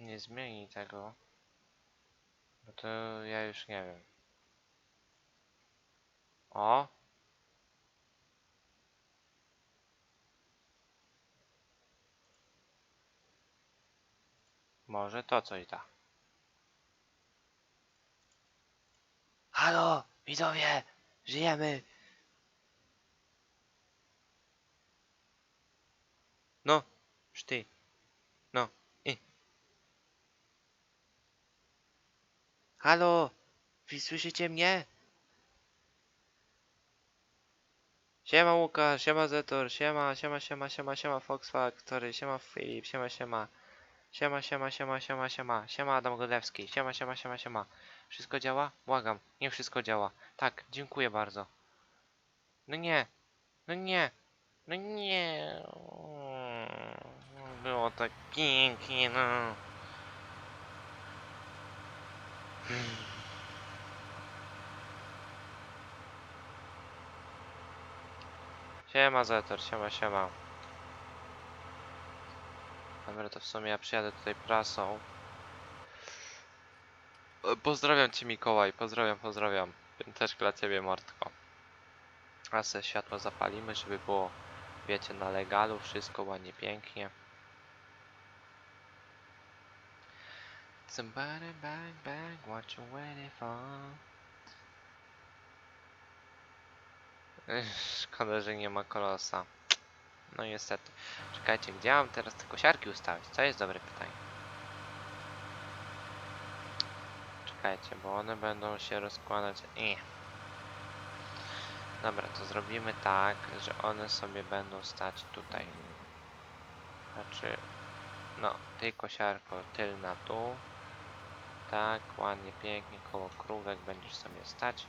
nie zmieni tego. Bo to ja już nie wiem. O! Może to coś da. Halo, widzowie! Żyjemy! No, szty. No, i. Halo! Wy słyszycie mnie? Siema Łukasz, siema Zetor, siema, siema, siema, siema, siema Fox Factory, siema Filip, siema, siema. Siema, siema, siema, siema, siema, siema Adam Godlewski, siema, siema, siema, siema. Wszystko działa? Błagam, nie wszystko działa. Tak, dziękuję bardzo. No nie, no nie, no nie. Było tak pięknie, no. Siema Zetor, siema, siema. Dobra, to w sumie ja przyjadę tutaj prasą. E, Pozdrawiam cię Mikołaj, pozdrawiam, pozdrawiam. Też dla ciebie Mordko. A se światło zapalimy, żeby było, wiecie, na legalu, wszystko ładnie, pięknie. Somebody bang bang, what you waiting for? Szkoda, że nie ma kolosa. No niestety. Czekajcie, gdzie mam teraz te kosiarki ustawić? To jest dobre pytanie. Czekajcie, bo one będą się rozkładać. Nie. Dobra, to zrobimy tak, że one sobie będą stać tutaj. Znaczy, no, tej kosiarko tylna tu. Tak, ładnie, pięknie, koło krówek będziesz sobie stać.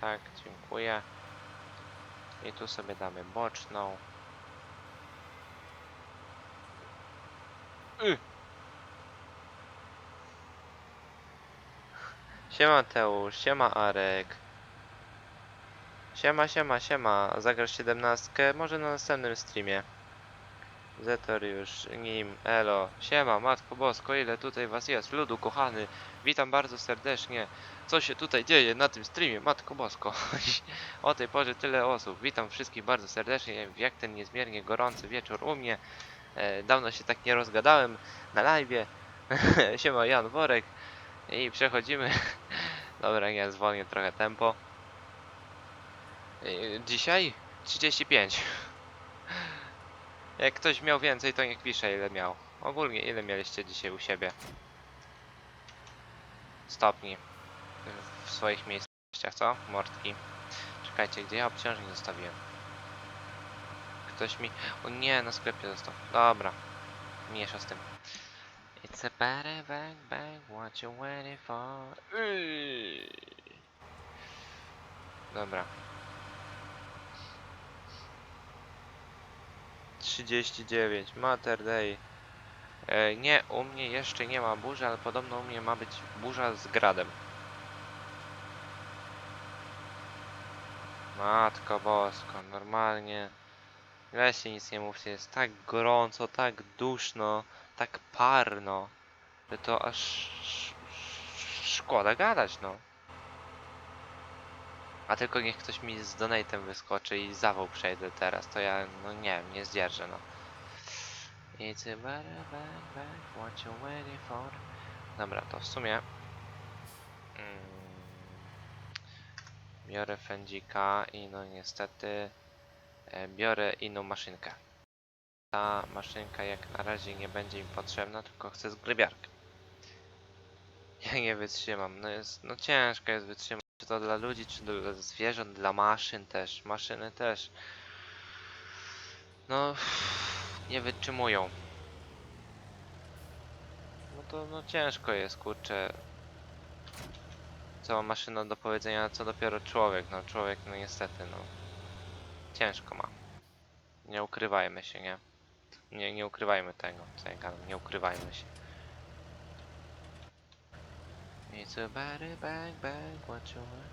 Tak, dziękuję. I tu sobie damy boczną. Y. Siema Mateusz, siema Arek. Siema, siema, siema. Zagrasz 17? Może na następnym streamie. Zetor już, nim, elo. Siema, Matko Bosko, ile tutaj was jest? Ludu, kochany. Witam bardzo serdecznie. Co się tutaj dzieje na tym streamie? Matko Bosko. o tej porze tyle osób. Witam wszystkich bardzo serdecznie. Jak ten niezmiernie gorący wieczór u mnie. E, dawno się tak nie rozgadałem na live. Siema Jan Worek. I przechodzimy. Dobra, nie zwolnię trochę tempo. E, Dzisiaj 35. Jak ktoś miał więcej, to niech pisze ile miał. Ogólnie ile mieliście dzisiaj u siebie? Stopni. W swoich miejscach, co? Mordki. Czekajcie, gdzie ja obciążnik zostawiłem? Ktoś mi... O nie, na sklepie został. Dobra. Mniejsza z tym. It's a better bang bang, what you waiting for? Yy. Dobra. 39, Mater Day. E, nie, u mnie jeszcze nie ma burzy, ale podobno u mnie ma być burza z gradem. Matko bosko, normalnie. Weźcie nic nie mówcie, jest tak gorąco, tak duszno, tak parno, że to aż sz- sz- szkoda gadać, no. A tylko niech ktoś mi z donatem wyskoczy i zawał przejdę teraz, to ja, no nie wiem, nie zdzierżę, no. It's a better bang, what you waiting for? Dobra, to w sumie... Mm, biorę fędzika i no niestety e, biorę inną maszynkę. Ta maszynka jak na razie nie będzie mi potrzebna, tylko chcę zgrybiarkę. Ja nie wytrzymam, no jest, no ciężko jest wytrzymać, to dla ludzi, czy dla zwierząt, dla maszyn też, maszyny też. No, nie wytrzymują. No to no ciężko jest, kurczę. Co ma maszyna do powiedzenia, co dopiero człowiek, no człowiek no niestety, no. Ciężko ma. Nie ukrywajmy się, nie? Nie, nie ukrywajmy tego, nie ukrywajmy się. It's a better bang bang, what you want?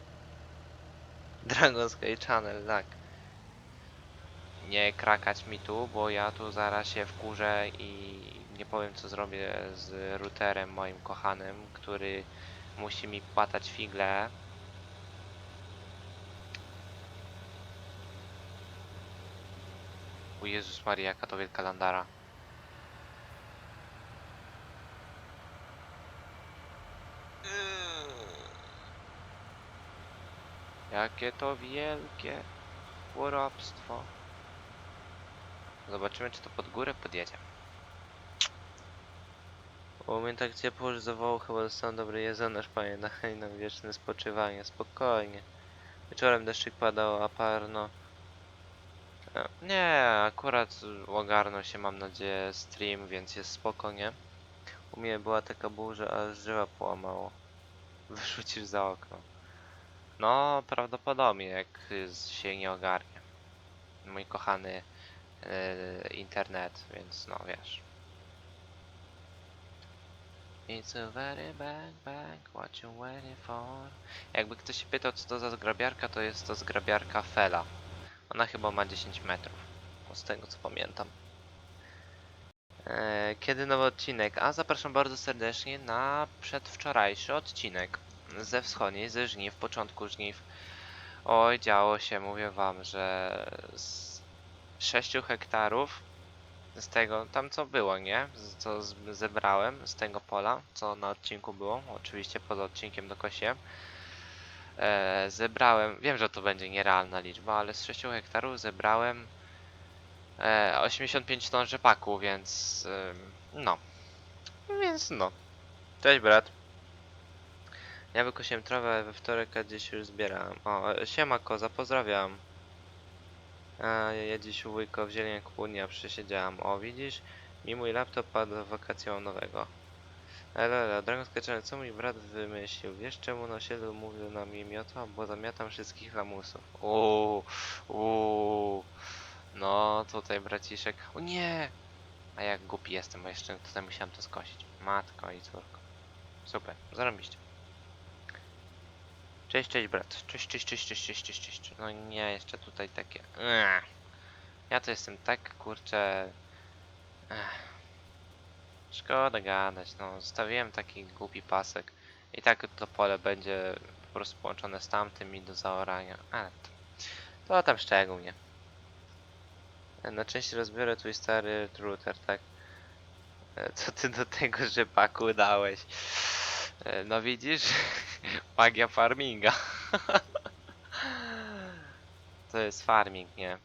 Dragon Sky Channel, tak. nie krakać mi tu, bo ja tu zaraz się wkurzę i nie powiem co zrobię z routerem moim kochanym, który musi mi płatać figle. O Jezus Maria, jaka to wielka landara. Jakie to wielkie chłopstwo. Zobaczymy, czy to pod górę podjedzie. U mnie tak ciepło, że zawołał chyba dostanę dobry jedzonesz, panie, daj nam wieczne spoczywanie, spokojnie. Wieczorem deszczyk padał, a parno. E, Nie, akurat ogarnął się, mam nadzieję, stream, więc jest spokojnie. U mnie była taka burza, aż drzewa połamało. Wyrzucisz za okno. No, prawdopodobnie, jak się nie ogarnie. Mój kochany e, internet, więc no wiesz. It's a very bang bang, what you waiting for? Jakby ktoś się pytał co to za zgrabiarka, to jest to zgrabiarka Fela. Ona chyba ma 10 metrów, z tego co pamiętam. E, kiedy nowy odcinek? A zapraszam bardzo serdecznie na przedwczorajszy odcinek ze wschodniej, ze żniw, początku żniw. Oj, działo się, mówię wam, że z 6 hektarów z tego, tam co było, nie? Z, co z, zebrałem z tego pola, co na odcinku było, oczywiście poza odcinkiem do kosie. E, zebrałem, wiem, że to będzie nierealna liczba, ale z 6 hektarów zebrałem e, 85 ton rzepaku, więc ym, no. Więc no. Cześć brat. Ja wykosiłem trawę we wtorek, a dziś już zbierałem. O, siema koza, pozdrawiam. A ja dziś u wujka w zieleń południa przesiedziałam. O, widzisz? Mi mój laptop padł w wakacją nowego. Elo, elo, Dragon Sketcher, co mój brat wymyślił? Wiesz czemu na osiedlu mówił na mnie miotła? Bo zamiatam wszystkich lamusów. Uuu, uuu. No, tutaj braciszek. O nie! A jak głupi jestem, bo jeszcze tutaj musiałem to skosić. Matko i córko. Super, zarobiście. Cześć, cześć brat. Cześć, cześć, cześć, cześć, cześć, cześć, cześć. No nie, jeszcze tutaj takie. Ja to jestem tak kurczę. Ech. Szkoda gadać, no. Zostawiłem taki głupi pasek. I tak to pole będzie po prostu połączone z tamtym i do zaorania. Ale to, to tam szczególnie. Na część rozbiorę twój stary router, tak? E, Co ty do tego rzepaku dałeś? E, No widzisz? Magia farminga. to jest farming, nie?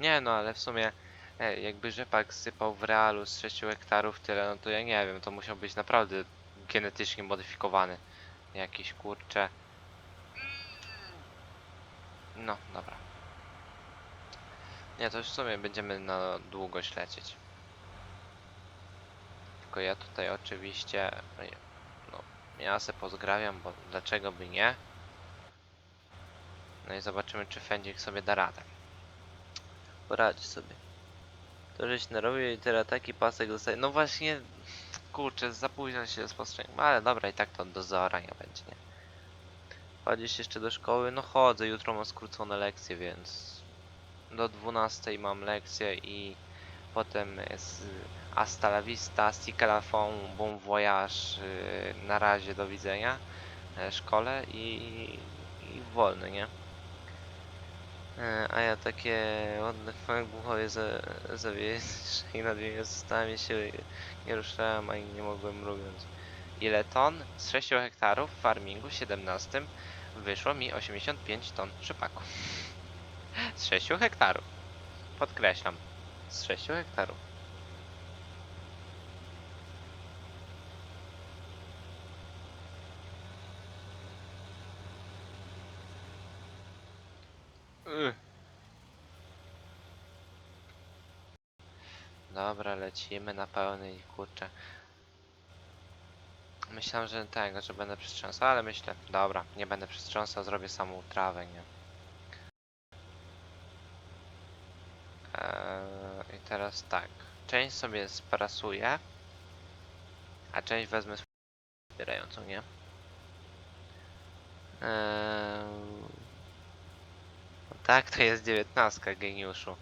Nie no, ale w sumie e, jakby rzepak sypał w realu z 6 hektarów tyle, no to ja nie wiem, to musiał być naprawdę genetycznie modyfikowany. Jakiś kurcze. No, dobra. Nie, to już w sumie będziemy na długość lecieć. Tylko ja tutaj oczywiście ja se pozgrawiam, bo dlaczego by nie? No i zobaczymy, czy Fendzik sobie da radę. Poradzi sobie. To żeś narobił i teraz taki pasek dostaje. No właśnie, kurczę, za późno się spostrzegłem, ale dobra, i tak to do zaorania będzie, nie? Chodzisz jeszcze do szkoły? No chodzę, jutro mam skrócone lekcje, więc do 12 mam lekcję i potem jest hasta la vista, si la font, bon voyage, y, na razie, do widzenia, e, szkole i, i wolny, nie? E, A ja takie ładne jak głuchowie za, zawieszeń i nad nimi zostałem się nie ruszałem, ani nie mogłem mrugnąć. Ile ton? Z 6 hektarów w farmingu 17 wyszło mi 85 ton rzepaku. Z 6 hektarów. Podkreślam. Z 6 hektarów. Dobra, lecimy na pełny i kurczę. Myślałem, że tego, że będę przystrząsał, ale myślę, dobra, nie będę przystrząsał, zrobię samą trawę, nie? Eee, I teraz tak, część sobie sprasuję, a część wezmę zbierającą, nie? Eee, tak, to jest dziewiętnastka, geniuszu.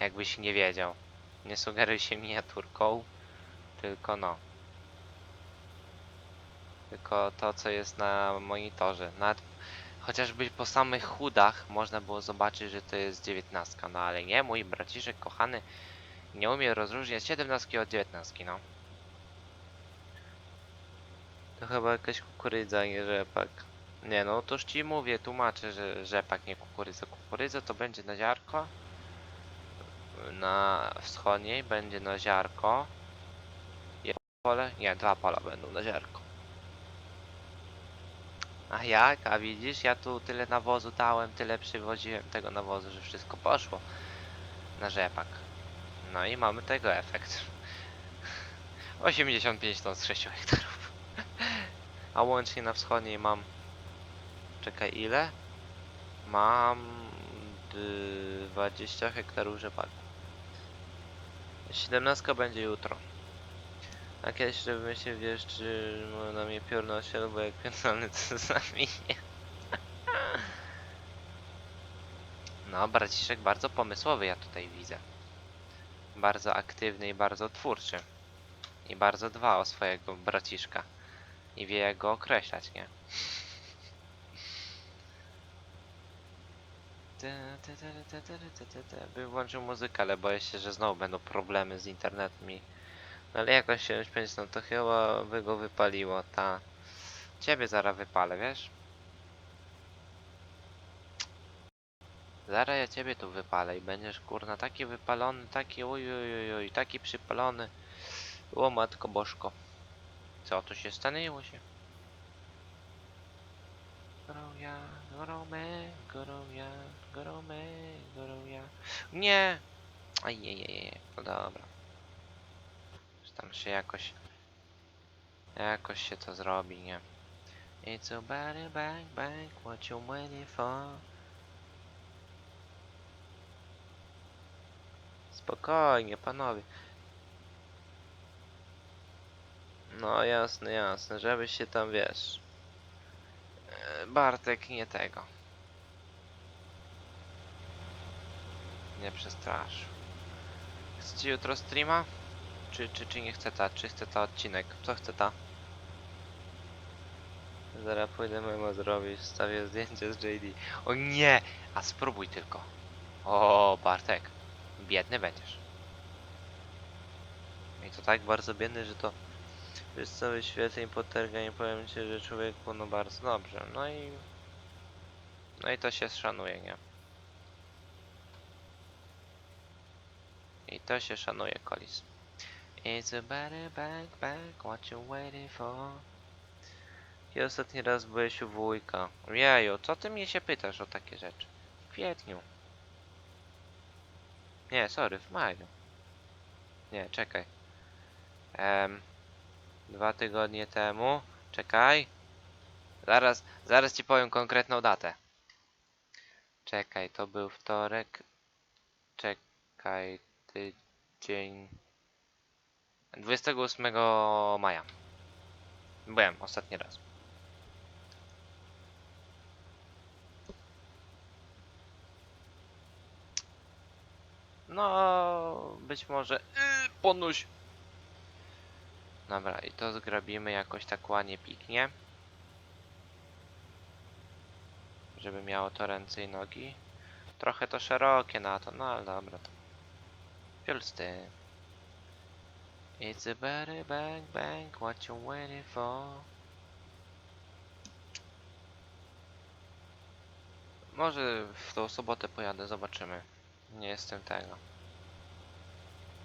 Jakbyś nie wiedział. Nie sugeruj się miniaturką, tylko no. Tylko to, co jest na monitorze. Nawet chociażby po samych chudach można było zobaczyć, że to jest 19. No ale nie, mój braciszek kochany nie umie rozróżniać 17 od 19, no. To chyba jakaś kukurydza, nie rzepak. Nie no, toż ci mówię, tłumaczę, że rzepak, nie kukurydza. Kukurydza to będzie na ziarko. Na wschodniej będzie na ziarko. Jedno pole? Nie, dwa pola będą na ziarko. A jak? A widzisz, ja tu tyle nawozu dałem, tyle przywoziłem tego nawozu, że wszystko poszło na rzepak. No i mamy tego efekt. 85 ton z 6 hektarów. A łącznie na wschodniej mam... Czekaj, ile? Mam... 20 hektarów rzepaku. 17 będzie jutro. A kiedyś żebym się wiesz, czy na mnie piorno się, bo jak pierdolny to zaminie. No, braciszek bardzo pomysłowy ja tutaj widzę. Bardzo aktywny i bardzo twórczy. I bardzo dba o swojego braciszka. I wie jak go określać, nie? By włączył muzykę, ale boję się, że znowu będą problemy z internetem. No ale jakoś się śpiąć, no to chyba by go wypaliło, ta... Ciebie zaraz wypalę, wiesz? Zaraz ja ciebie tu wypalę i będziesz kurna taki wypalony, taki oj taki przypalony. O matko bożko. Co tu się stanęło się? Gorą ja, gorą my, gorą my, gorą ja. Nie! Ajajajaj, no dobra. Tam się jakoś... Jakoś się to zrobi, nie? It's a body bang bang, what you waiting for? Spokojnie, panowie. No jasne, jasne, żebyś się tam wiesz. E, Bartek nie tego. Nie przestraszył. Chcecie jutro streama? Czy, czy, czy nie chce ta? Czy chce ta odcinek? Co chce ta? Zaraz pójdę memo zrobić, wstawię zdjęcie z JD. O nie! A spróbuj tylko. O, Bartek. Biedny będziesz. I to tak bardzo biedny, że to jest cały świetny poterga i powiem ci, że człowieku no bardzo dobrze. No i... No i to się szanuje, nie? To się szanuje, Kolis. It's a better back, back, what you waiting for? I ostatni raz byłeś u wujka. Jeju, co ty mnie się pytasz o takie rzeczy? W kwietniu. Nie, sorry, w maju. Nie, czekaj. Em, dwa tygodnie temu. Czekaj. Zaraz, zaraz ci powiem konkretną datę. Czekaj, to był wtorek. Czekaj, tydzień. 28 maja. Byłem ostatni raz. No, być może. Yy, ponuś. Dobra, i to zgrabimy jakoś tak ładnie piknie. Żeby miało to ręce i nogi. Trochę to szerokie na to, no ale dobra. To. Tym. It's a better bang bang, what you waiting for? Może w tą sobotę pojadę, zobaczymy. Nie jestem tego.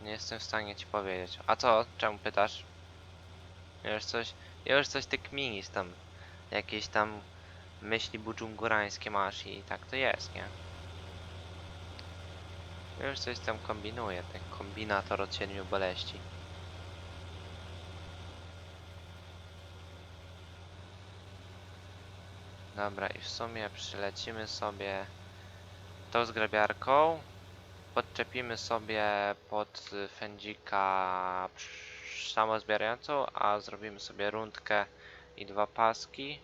Nie jestem w stanie ci powiedzieć. A co? Czemu pytasz? Już coś, już coś ty kminisz tam. Jakieś tam myśli budżungurańskie masz i tak to jest, nie? Już coś tam kombinuje, ten kombinator od siedmiu boleści. Dobra, i w sumie przylecimy sobie tą zgrabiarką. Podczepimy sobie pod fędzika samozbierającą, a zrobimy sobie rundkę i dwa paski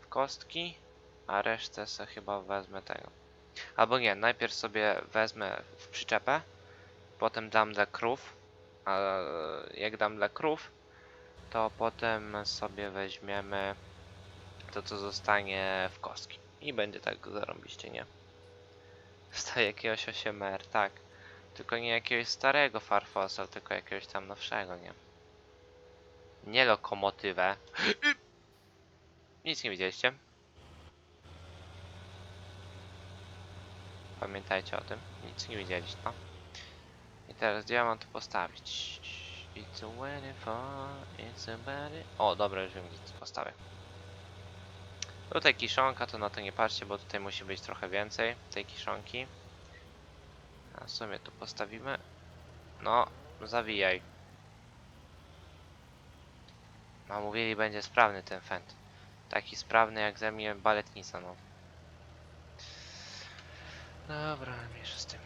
w kostki, a resztę se chyba wezmę tego. Albo nie, najpierw sobie wezmę w przyczepę, potem dam dla krów, a jak dam dla krów, to potem sobie weźmiemy to, co zostanie w kostki. I będzie tak zarąbiście, nie? Staje jakiegoś 8R, tak. Tylko nie jakiegoś starego Farfosa, tylko jakiegoś tam nowszego, nie? Nie lokomotywę. Nic nie widzieliście? Pamiętajcie o tym. Nic nie widzieliście, no. I teraz gdzie ja mam to postawić? It's a it's. O, dobra, już wiem gdzie to postawię. Tutaj kiszonka, to na to nie patrzcie, bo tutaj musi być trochę więcej tej kiszonki. A w sumie tu postawimy. No, zawijaj. A mówili, będzie sprawny ten fent. Taki sprawny jak ze mnie baletnica, no. Dobra, mniejsza z tym.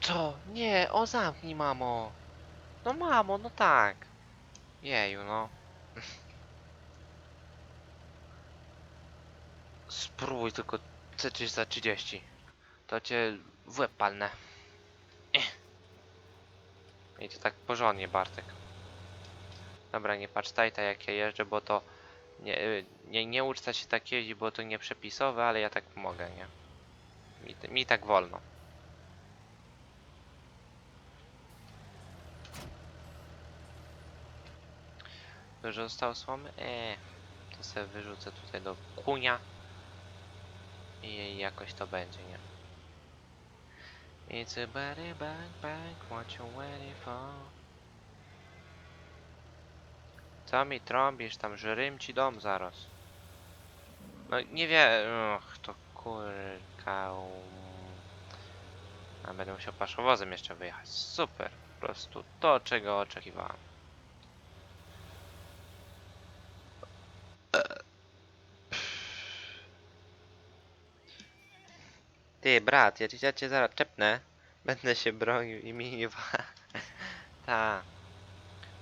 Co? Nie, o zamknij, mamo. No mamo, no tak. Jeju, no. Spróbuj tylko C330. To cię w łeb palnę. I to tak porządnie, Bartek. Dobra, nie patrz tajta jak ja jeżdżę, bo to nie, nie, nie uczta się tak jeździć, bo to nieprzepisowe, ale ja tak mogę, nie? Mi, mi tak wolno. Dużo zostało słomy? Eee, to sobie wyrzucę tutaj do kunia i jakoś to będzie, nie? It's a bang, what you waiting for? Co mi trąbisz tam, że rym ci dom zaraz? No nie wiem, och, to kurka. um. A będę musiał paszowozem jeszcze wyjechać. Super, po prostu to czego oczekiwałem. Ty brat, ja, ja cię zaraz czepnę. Będę się bronił i mi Ta.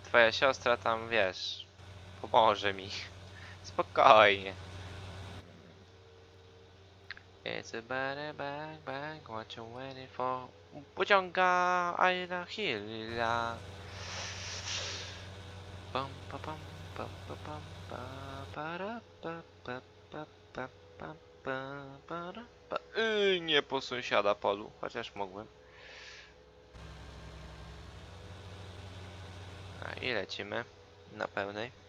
Twoja siostra tam, wiesz, pomoże mi. Spokojnie. It's a bad bang bang, what you waiting for? Pociąga Hilla. Pam pa pam pam pa pam pa para pa pa pa pa pa pa para pa. Yy, nie po sąsiada polu, chociaż mógłbym. A i lecimy na pełnej.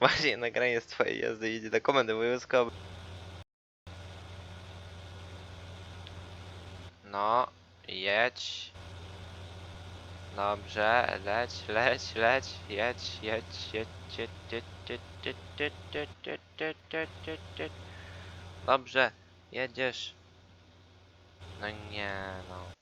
Właśnie nagranie z twojej jazdy idzie do komendy wojewódzkowej. No, jedź. Dobrze, leć, leć, leć, jedź, jedź, jedź, jedź, jedź, jedź, jedź, jedź, jedź, jedź, jedź, jedź, jedź, jedź. Dobrze, jedziesz. No nie, no.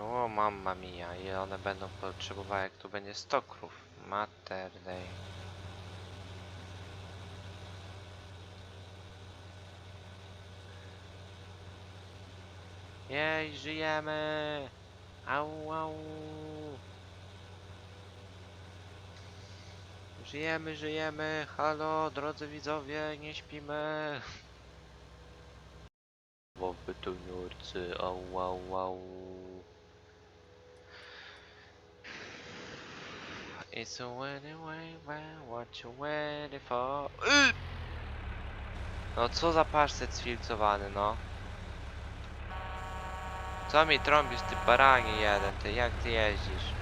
O mamma mia, ile one będą potrzebowały, jak tu będzie 100 krów. Mater. Jej, żyjemy! Au, au! Żyjemy, żyjemy! Halo, drodzy widzowie, nie śpimy! Wowy tu nurcy, au, au, au. It's a wedding way, way, what you waiting for? Y! No co za pasztet sfilcowany, no. Co mi trąbisz, ty baranie jeden, ty jak ty jeździsz?